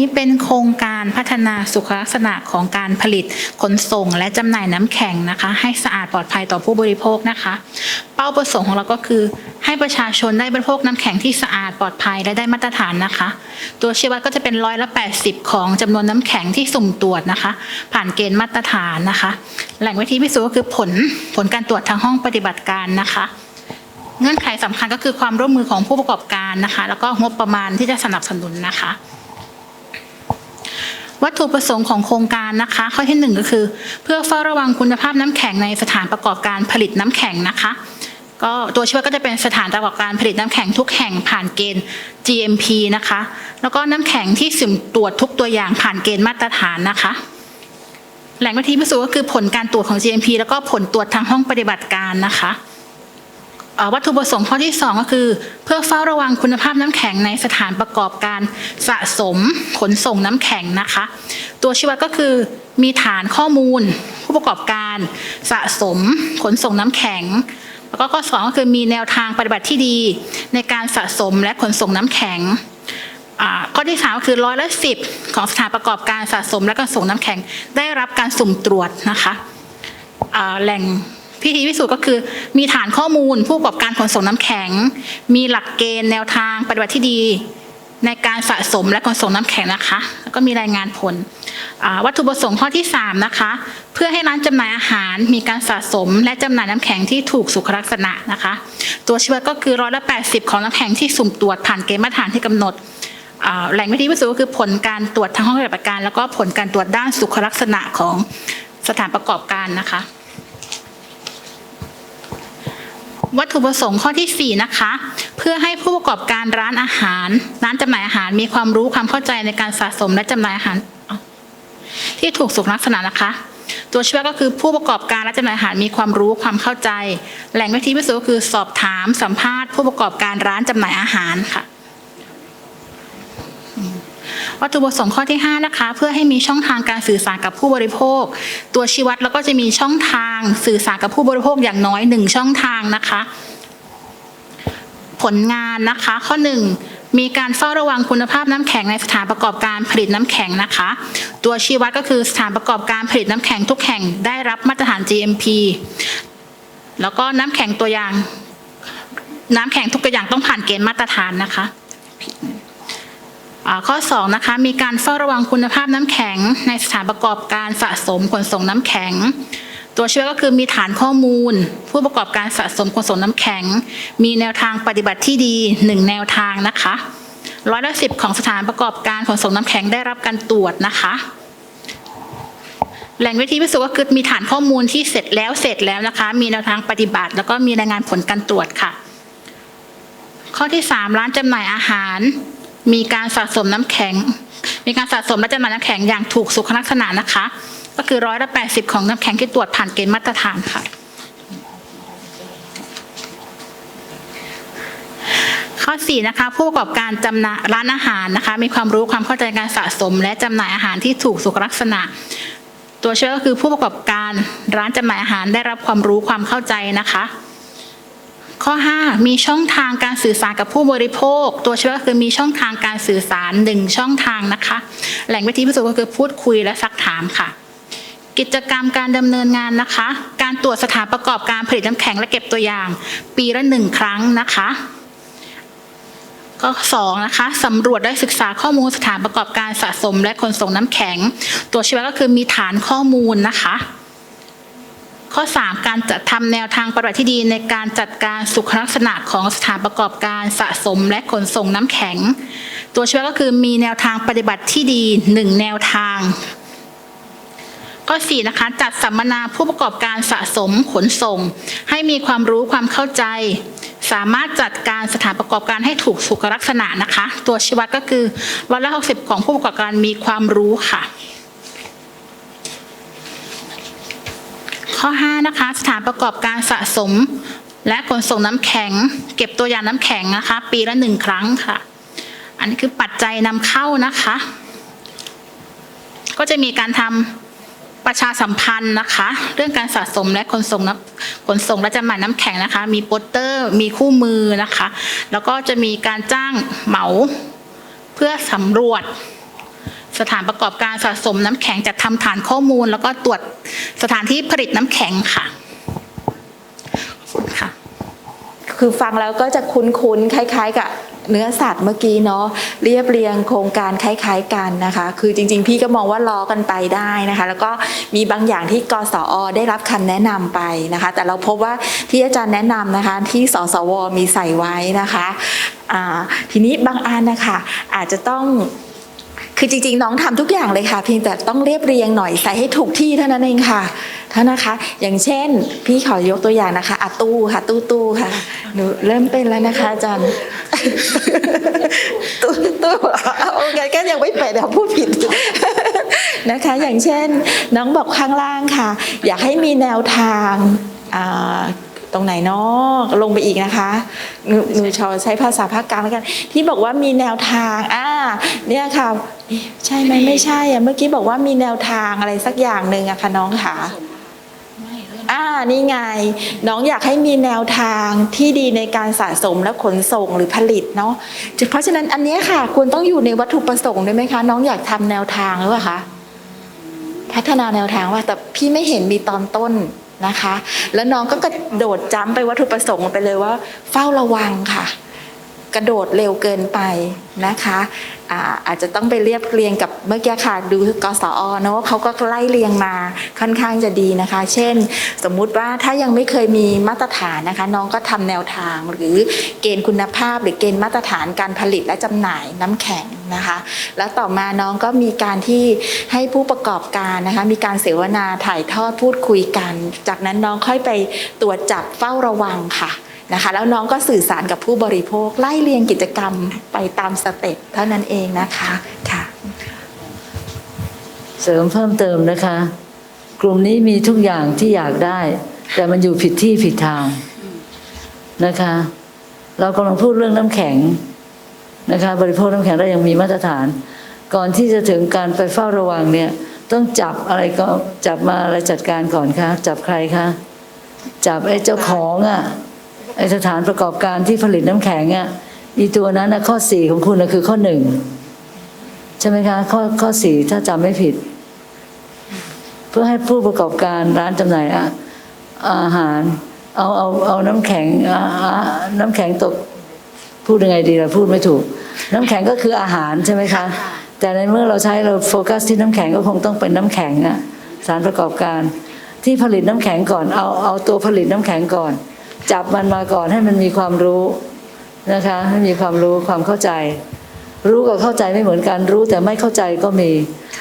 นี้เป็นโครงการพัฒนาสุขลักษณะของการผลิตขนส่ง และจำหน่ายน้ำแข็งนะคะ ให้สะอาดปลอดภัยต่อผู้บริโภคนะคะ เป้าประสงค์ของเราก็คือ ให้ประชาชนได้บริโภคน้ำแข็งที่สะอาดปลอดภัยและได้มาตรฐานนะคะ ตัวชี้วัดก็จะเป็นร้อยละ 80 ของจำนวนน้ำแข็งที่สุ่มตรวจนะคะ ผ่านเกณฑ์มาตรฐานนะคะ แหล่งวิธีพิสูจน์ก็คือผลผลการตรวจทางห้องปฏิบัติการนะคะเงื่อนไขสำคัญก็คือความร่วมมือของผู้ประกอบการนะคะ แล้วก็งบประมาณที่จะสนับสนุนนะคะ วัตถุประสงค์ของโครงการนะคะ ข้อที่หนึ่งก็คือ เพื่อเฝ้าระวังคุณภาพน้ำแข็งในสถานประกอบการผลิตน้ำแข็งนะคะก็ตัวช่วยก็จะเป็นสถานประกอบการผลิตน้ำแข็งทุกแห่งผ่านเกณฑ์ GMP นะคะ แล้วก็น้ำแข็งที่สุ่มตรวจทุกตัวอย่างผ่านเกณฑ์มาตรฐานนะคะ แหล่งวิธีพิสูจน์ก็คือผลการตรวจของ GMP แล้วก็ผลตรวจทางห้องปฏิบัติการนะคะ วัตถุประสงค์ข้อที่ 2 ก็คือ เพื่อเฝ้าระวังคุณภาพน้ำแข็งในสถานประกอบการสะสมขนส่งน้ำแข็งนะคะ ตัวชี้วัดก็คือมีฐานข้อมูล ผู้ประกอบการสะสมขนส่งน้ำแข็ง แล้วก็ข้อสองก็คือมีแนวทางปฏิบัติที่ดี ในการสะสมและขนส่งน้ำแข็งข้อที่สามก็คือร้อยละสิบของสถานประกอบการสะสมและก็ส่งน้ำแข็งได้รับการสุ่มตรวจนะคะแหล่ง พิธีพิสูจน์ก็คือ มีฐานข้อมูลผู้ประกอบการขนส่งน้ำแข็ง มีหลักเกณฑ์แนวทางปฏิบัติที่ดี ในการสะสมและขนส่งน้ำแข็งนะคะ แล้วก็มีรายงานผลวัตถุประสงค์ข้อที่ 3 นะคะ เพื่อให้ร้านจำหน่ายอาหารมีการสะสม และจำหน่ายน้ำแข็งที่ถูกสุขลักษณะนะคะ ตัวชี้วัดก็คือร้อยละ80ของน้ำแข็งที่สุ่มตรวจผ่านเกณฑ์มาตรฐานที่กำหนดแหล่งวิธีพิสูจน์ก็คือผลการตรวจทางห้องปฏิบัติการ แล้วก็ผลการตรวจด้านสุขลักษณะของสถานประกอบการนะคะ วัตถุประสงค์ข้อที่ 4 นะคะ เพื่อให้ผู้ประกอบการร้านอาหาร ร้านจำหน่ายอาหารมีความรู้ความเข้าใจในการสะสมและจำหน่ายอาหาร ที่ถูกสุขลักษณะนะคะ ตัวช่วยก็คือผู้ประกอบการและจำหน่ายอาหารมีความรู้ความเข้าใจ แหล่งวิธีพิสูจน์ก็คือสอบถามสัมภาษณ์ ผู้ประกอบการร้านจำหน่ายอาหารค่ะ วัตถุประสงค์ข้อที่ 5 นะคะ เพื่อให้มีช่องทางการสื่อสารกับผู้บริโภค ตัวชี้วัดแล้วก็จะมีช่องทางสื่อสารกับผู้บริโภคอย่างน้อยหนึ่งช่องทางนะคะ ผลงานนะคะ ข้อ 1มีการเฝ้าระวังคุณภาพน้ำแข็งในสถานประกอบการผลิตน้ำแข็งนะคะ ตัวชี้วัดก็คือสถานประกอบการผลิตน้ำแข็งทุกแห่งได้รับมาตรฐาน GMP แล้วก็น้ำแข็งตัวอย่าง น้ำแข็งทุกอย่างต้องผ่านเกณฑ์มาตรฐานนะคะ ข้อ2นะคะมีการเฝ้าระวังคุณภาพน้ำแข็ง ในสถานประกอบการสะสมขนส่งน้ำแข็ง ตัวช่วยก็คือมีฐานข้อมูล ผู้ประกอบการสะสมขนส่งน้ำแข็ง มีแนวทางปฏิบัติที่ดีหนึ่งแนวทางนะคะร้อยละสิบของสถานประกอบการขนส่งน้ำแข็งได้รับการตรวจนะคะแหล่งวิธีพิสูจน์ก็คือมีฐานข้อมูลที่เสร็จแล้วเสร็จแล้วนะคะ มีแนวทางปฏิบัติ แล้วก็มีรายงานผลการตรวจค่ะ ข้อที่ 3 ร้านจำหน่ายอาหาร มีการสะสมน้ำแข็ง มีการสะสมและจำหน่ายน้ำแข็งอย่างถูกสุขลักษณะนะคะ ก็คือร้อยละแปดสิบของน้ำแข็งที่ตรวจผ่านเกณฑ์มาตรฐานค่ะ ข้อ4นะคะ ผู้ประกอบการจำหน่ายร้านอาหารนะคะ มีความรู้ความเข้าใจการสะสม และจำหน่ายอาหารที่ถูกสุขลักษณะ ตัวช่วยก็คือผู้ประกอบการร้านจำหน่ายอาหารได้รับความรู้ความเข้าใจนะคะ ข้อ 5 มีช่องทางการสื่อสารกับผู้บริโภค ตัวช่วยก็คือมีช่องทางการสื่อสารหนึ่งช่องทางนะคะ แหล่งวิธีพิสูจน์ก็คือพูดคุยและซักถามค่ะ กิจกรรมการดำเนินงานนะคะ การตรวจสถานประกอบการผลิตน้ำแข็งและเก็บตัวอย่าง ปีละหนึ่งครั้งนะคะก็สองนะคะสำรวจและศึกษาข้อมูลสถานประกอบการสะสมและขนส่งน้ำแข็ง ตัวชี้วัดก็คือมีฐานข้อมูลนะคะ ข้อ 3 การจัดทำแนวทางปฏิบัติที่ดีในการจัดการสุขลักษณะของสถานประกอบการสะสมและขนส่งน้ำแข็ง ตัวช่วยก็คือมีแนวทางปฏิบัติที่ดี 1 แนวทาง ข้อ4นะคะจัดสัมมนาผู้ประกอบการสะสมขนส่ง ให้มีความรู้ความเข้าใจ สามารถจัดการสถานประกอบการให้ถูกสุขลักษณะนะคะ ตัวชี้วัดก็คือร้อยละ60ของผู้ประกอบการมีความรู้ค่ะ ข้อ 5 นะคะ สถานประกอบการสะสม และขนส่งน้ำแข็ง เก็บตัวอย่างน้ำแข็งนะคะ ปีละหนึ่งครั้งค่ะ อันนี้คือปัจจัยนำเข้านะคะ ก็จะมีการทำประชาสัมพันธ์นะคะ เรื่องการสะสมและขนส่งน้ำขนส่งและจำหน่ายน้ำแข็งนะคะ มีโปสเตอร์ มีคู่มือนะคะ แล้วก็จะมีการจ้างเหมาเพื่อสำรวจ สถานประกอบการสะสมน้ำแข็งจัดทำฐานข้อมูล แล้วก็ตรวจสถานที่ผลิตน้ำแข็งค่ะค่ะ คือฟังแล้วก็จะคุ้นๆคล้าย ๆ กับเนื้อสัตว์เมื่อกี้เนาะเรียบเรียงโครงการคล้าย ๆ กันนะคะ คือจริง ๆ พี่ก็มองว่าล้อกันไปได้นะคะ แล้วก็มีบางอย่างที่กสอได้รับคำแนะนำไปนะคะ แต่เราพบว่าที่อาจารย์แนะนำนะคะ ที่สสวมีใส่ไว้นะคะทีนี้บางอันนะคะอาจจะต้อง คือจริงๆ น้องทำทุกอย่างเลยค่ะ เพียงแต่ต้องเรียบเรียงหน่อยใส่ให้ถูกที่เท่านั้นเองค่ะเท่านะคะ อย่างเช่น พี่ขอยกตัวอย่างนะคะอะตู้ค่ะตู้ตู้ค่ะหนูเริ่มเป็นแล้วนะคะอาจารย์ตู้ตู้โอเคก็ยังไม่เป็นเดี๋ยวพูดผิดนะคะ อย่างเช่น น้องบอกข้างล่างค่ะ อยากให้มีแนวทางอ่า ตรงไหนเนาะลงไปอีกนะคะหนูหนูชอใช้ภาษาภาคกลางแล้วกัน ที่บอกว่ามีแนวทางอ่าเนี่ยค่ะเอ๊ะใช่ไหมไม่ใช่อะเมื่อกี้บอกว่ามีแนวทางอะไรสักอย่างหนึ่งอะค่ะน้องค่ะอ่านี่ไง น้องอยากให้มีแนวทางที่ดีในการสะสมและขนส่งหรือผลิตเนาะเพราะฉะนั้นอันเนี้ยค่ะควรต้องอยู่ในวัตถุประสงค์ด้วยไหมคะ น้องอยากทำแนวทางหรือเปล่าคะพัฒนาแนวทางว่าแต่พี่ไม่เห็นมีตอนต้น นะคะ แล้วน้องก็กระโดดจ้ำไปวัตถุประสงค์ไปเลยว่า เฝ้าระวังค่ะ กระโดดเร็วเกินไปนะคะอาอาจจะต้องไปเรียบเรียงกับเมื่อกี้ค่ะดูกสอเนอะเขาก็ไล่เรียงมาค่อนข้างจะดีนะคะ เช่น สมมุติว่าถ้ายังไม่เคยมีมาตรฐานนะคะ น้องก็ทำแนวทางหรือเกณฑ์คุณภาพ หรือเกณฑ์มาตรฐานการผลิตและจำหน่ายน้ำแข็งนะคะ แล้วต่อมาน้องก็มีการที่ให้ผู้ประกอบการนะคะ มีการเสวนาถ่ายทอดพูดคุยกัน จากนั้นน้องค่อยไปตรวจจับเฝ้าระวังค่ะ นะคะแล้วน้องก็สื่อสารกับผู้บริโภค ไล่เรียงกิจกรรมไปตามสเต็ปเท่านั้นเองนะคะค่ะ เสริมเพิ่มเติมนะคะ กลุ่มนี้มีทุกอย่างที่อยากได้ แต่มันอยู่ผิดที่ผิดทางนะคะ เรากำลังพูดเรื่องน้ำแข็งนะคะ บริโภคน้ำแข็งเรายังมีมาตรฐาน ก่อนที่จะถึงการไปเฝ้าระวังเนี่ย ต้องจับอะไรก็จับมาอะไรจัดการก่อนคะจับใครคะจับไอ้เจ้าของอะ ไอสถานประกอบการที่ผลิตน้ำแข็งอะอีตัวนั้นนะข้อสี่ของคุณนะคือข้อหนึ่งใช่ไหมคะข้อข้อสี่ถ้าจำไม่ผิด เพื่อให้ผู้ประกอบการร้านจำหน่ายอะอาหาร เอาเอาเอาน้ำแข็งอ่าอ่าน้ำแข็งตกพูดยังไงดีเราพูดไม่ถูก น้ำแข็งก็คืออาหารใช่ไหมคะ แต่ในเมื่อเราใช้เราโฟกัสที่น้ำแข็งก็คงต้องเป็นน้ำแข็งอะสารประกอบการ ที่ผลิตน้ำแข็งก่อนเอาเอาตัวผลิตน้ำแข็งก่อน จับมันมาก่อนให้มันมีความรู้นะคะให้มีความรู้ความเข้าใจ รู้กับเข้าใจไม่เหมือนกันรู้แต่ไม่เข้าใจก็มี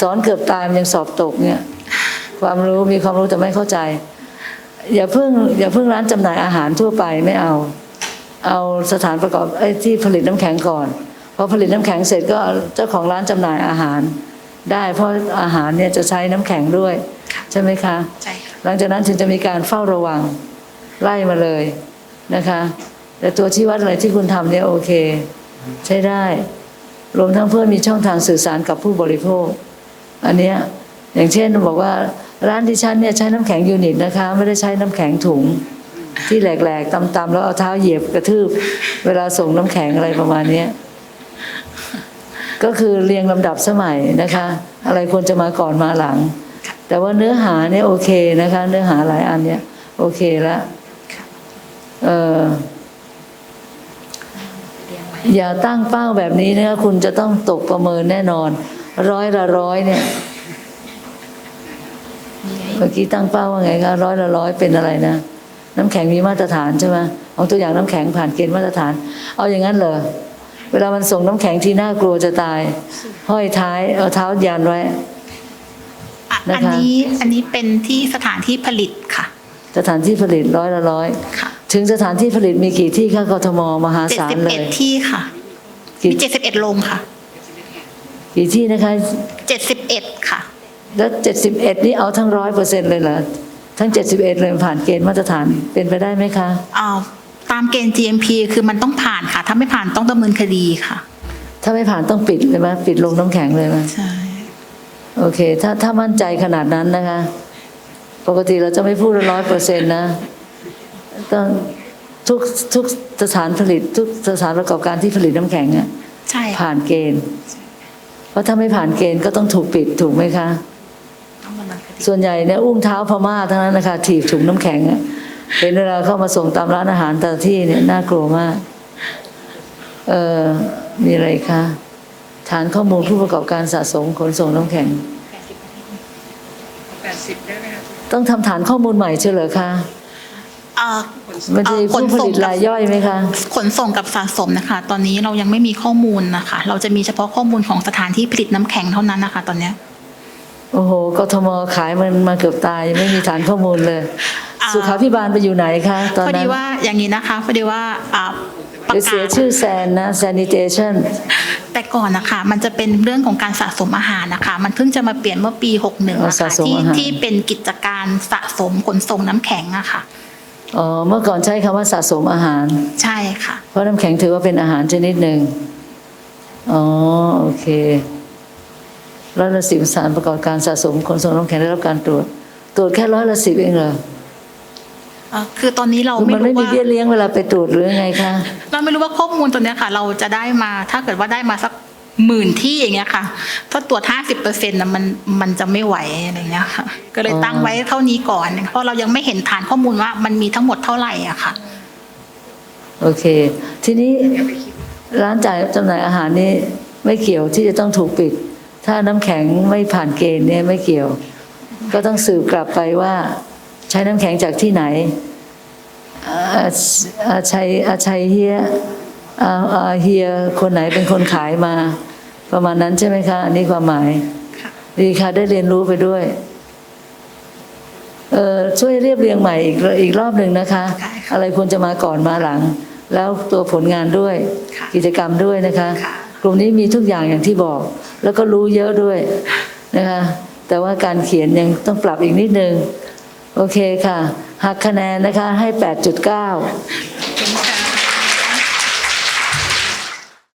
สอนเกือบตายมันยังสอบตกเนี่ยความรู้มีความรู้แต่ไม่เข้าใจ อย่าเพิ่งอย่าเพิ่งร้านจำหน่ายอาหารทั่วไปไม่เอา เอาสถานประกอบไอ้ที่ผลิตน้ำแข็งก่อนพอผลิตน้ำแข็งเสร็จก็เจ้าของร้านจำหน่ายอาหาร ได้เพราะอาหารเนี่ยจะใช้น้ำแข็งด้วย ใช่ไหมคะใช่ค่ะหลังจากนั้นถึงจะมีการเฝ้าระวัง ไล่มาเลยนะคะ แต่ตัวชี้วัดอะไรที่คุณทำเนี่ยโอเค ใช้ได้ รวมทั้งเพื่อมีช่องทางสื่อสารกับผู้บริโภค อันเนี้ยอย่างเช่นบอกว่าร้านที่ฉันเนี่ยใช้น้ำแข็งยูนิตนะคะ ไม่ได้ใช้น้ำแข็งถุง ที่แหลกๆตำๆแล้วเอาเท้าเหยียบกระทืบ เวลาส่งน้ำแข็งอะไรประมาณเนี้ยก็คือเรียงลำดับสมัยนะคะ อะไรควรจะมาก่อนมาหลัง แต่ว่าเนื้อหาเนี่ยโอเคนะคะ เนื้อหาหลายอันเนี่ยโอเคแล้ว เอออย่าตั้งเป้าแบบนี้นะคะคุณจะต้องตกประเมินแน่นอน ร้อยละร้อยเนี่ยเมื่อกี้ตั้งเป้าว่าไงคะร้อยละร้อยเป็นอะไรนะน้ำแข็งมีมาตรฐานใช่ไหมเอาตัวอย่างน้ำแข็งผ่านเกณฑ์มาตรฐาน เอาอย่างนั้นเหรอเวลามันส่งน้ำแข็งที่น่ากลัวจะตาย ห้อยท้ายเอาเท้ายันไว้อะนะคะอันนี้อันนี้เป็นที่สถานที่ผลิตค่ะ สถานที่ผลิตร้อยละร้อยค่ะ ถึงสถานที่ผลิตมีกี่ที่ข้ากทมมหาเจ็ดศาลสิบเลเอ็ยดที่ค่ะกี่มีเจ็ดสิบเอ็ดโรงค่ะ กี่ที่นะคะเจ็ดสิบเอ็ดค่ะ แล้วเจ็ดสิบเอ็ดนี่เอาทั้งร้อยเปอร์เซ็นต์เลยเหรอทั้งเจ็ดสิบเอ็ดเลยผ่านเกณฑ์มาตรฐานเป็นไปได้ไหมคะอ่าตามเกณฑ์ GMP คือมันต้องผ่านค่ะ ถ้าไม่ผ่านต้องดำเนินคดีค่ะ ถ้าไม่ผ่านต้องปิดเลยไหมปิดลงน้ำแข็งเลยไหมใช่โอเค ถ้าถ้ามั่นใจขนาดนั้นนะคะ ปกติเราจะไม่พูดร้อยเปอร์เซ็นต์นะ ต้องทุกทุกสถานผลิต ทุกสถานประกอบการที่ผลิตน้ำแข็งอะใช่ค่ะผ่านเกณฑ์ เพราะถ้าไม่ผ่านเกณฑ์ก็ต้องถูกปิดถูกไหมคะ ส่วนใหญ่เนี่ยอุ้งเท้าพม่าทั้งนั้นนะคะถีบถุงน้ำแข็งอะเห็นเวลาเข้ามาส่งตามร้านอาหารแต่ละที่เนี่ยน่ากลัวมากเออมีอะไรคะฐานข้อมูลผู้ประกอบการสะสมขนส่งน้ำแข็ง ต้องทำฐานข้อมูลใหม่เช่เหรอคะเอ่อมันจะมีเอ่อขผู้นผส่งลิตกับรายย่อยไหมคะ ขนส่งกับสะสมนะคะ ตอนนี้เรายังไม่มีข้อมูลนะคะ เราจะมีเฉพาะข้อมูลของสถานที่ผลิตน้ำแข็งเท่านั้นนะคะ ตอนเนี้ย โอ้โหกทมขายมันมาเกือบตายยังไม่มีฐานข้อมูลเลย อ่า สุขาพิบาลไปอยู่ไหนคะตอนพอนั้ดีนว่าอย่างนี้นะคะพอดีว่าอ่าประเดี๋ยวกาเสียศชื่อแซนนะ sanitation แต่ก่อนนะคะมันจะเป็นเรื่องของการสะสมอาหารนะคะ มันเพิ่งจะมาเปลี่ยนเมื่อปี 61นะอ๋อสะคะสมที่อาหาร ที่เป็นกิจการสะสมขนส่งน้ำแข็งอะค่ะ อ๋อเมื่อก่อนใช้คำว่าสะสมอาหาร ใช่ค่ะ เพราะน้ำแข็งถือว่าเป็นอาหารชนิดหนึ่งอ๋อโอเคร้อยละสิบสารประกอบการสะสมขนส่งน้ำแข็งได้รับการตรวจ ตรวจแค่ร้อยละสิบเองเหรอเอ่อคือตอนนี้เราคือไม่มันไม่รู้มีว่าเบี้ยเลี้ยงเวลาไปตรวจหรือไงคะ เราไม่รู้ว่าข้อมูลตัวเนี้ยค่ะ เราจะได้มาถ้าเกิดว่าได้มาสัก หมื่นที่อย่างเงี้ยค่ะ ถ้าตรวจห้าสิบเปอร์เซ็นต์นะมันมันจะไม่ไหวอะไรเงี้ยค่ะ ก็เลยตั้งไว้เท่านี้ก่อน เพราะเรายังไม่เห็นฐานข้อมูลว่ามันมีทั้งหมดเท่าไหร่อะค่ะ โอเค ทีนี้ร้านจ่ายจำหน่ายอาหารนี่ไม่เกี่ยวที่จะต้องถูกปิด ถ้าน้ำแข็งไม่ผ่านเกณฑ์เนี่ยไม่เกี่ยว ก็ต้องสืบกลับไปว่า ใช้น้ำแข็งจากที่ไหนอาชัยอาชัยเฮียอาเฮียคนไหนเป็นคนขายมา ประมาณนั้นใช่ไหมคะ อันนี้ความหมายค่ะดีค่ะ ได้เรียนรู้ไปด้วย เออช่วยเรียบเรียงใหม่อีกอีกรอบหนึ่งนะคะได้ค่ะอะไรควรจะมาก่อนมาหลัง แล้วตัวผลงานด้วยค่ะกิจกรรมด้วยนะคะค่ะกลุ่มนี้มีทุกอย่างอย่างที่บอก แล้วก็รู้เยอะด้วยนะคะ แต่ว่าการเขียนยังต้องปรับอีกนิดนึง โอเคค่ะ หักคะแนนนะคะ ให้ 8.9เป็นค่ะ